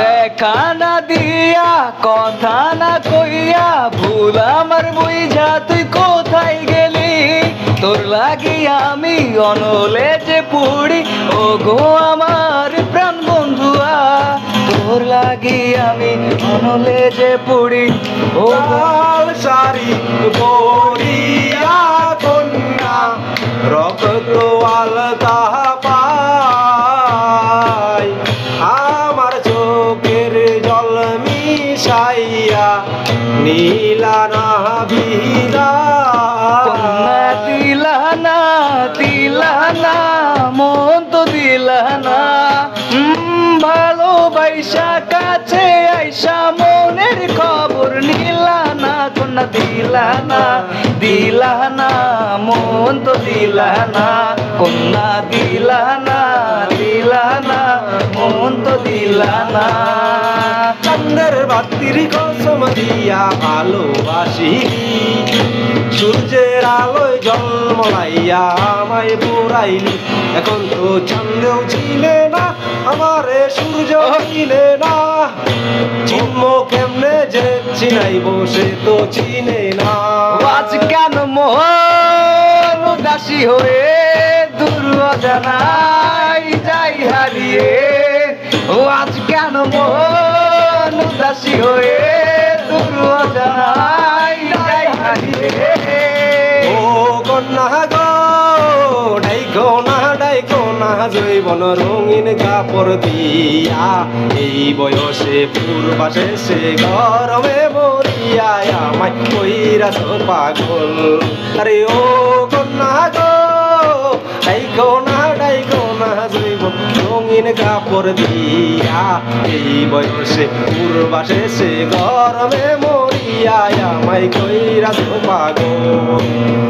দেখা না দিয়া, কথা না কইয়া, ভুল আমার বুঝা তুই কোথায় গেলি? তোর লাগি আমি অনলে যে পুড়ি ও গো আমার প্রাণ বন্ধুয়া। তোর লাগি আমি অনলে যে পুড়ি ও শাড়ি পরিয়া কন্যা, রক্ত আলতা মিশাইয়া নীলা না বিরা কন্যা দিলানা দিলানা মন তো উম, ভালোবাসা কাছে আইসা মনের খবর নিলানা। কন্যা দিলানা দিলানা মন তো দিলানা। কন্যা দিলানা দিলানা মন তো দিলানা। চন্দ্রের বাতির কসম দিয়া ভালোবাসি। সূর্যের আলোয় জন্মলাইয়া আমায় পুরাইলি। এখন তো চন্দ্রও ছিলে না আমারে সূর্য চিনে না। চিহ্ন কেমনে যে চিনাই বসে তো চিনে না। আজ কেন মোহন উদাসী হয়ে দুর্বজনাই যাই হারিয়ে? ও আজ কেন মোহন উদাসী হয়ে দুর্বজনাই যাই হারিয়ে। ও কন্যা গো, ডাইকো না ডাইকো না রঙিন কাপড় দিয়া। এই বয়সে পূর্বাসে সে গরমে মরিয়া আমায় কইরা পাগল। আরে ও কন্যা গো রঙিন কাপড় দিয়া এই বয়সে পূর্বাসে সে গরমে মরিয়া আমায় কইরা তো পাগল।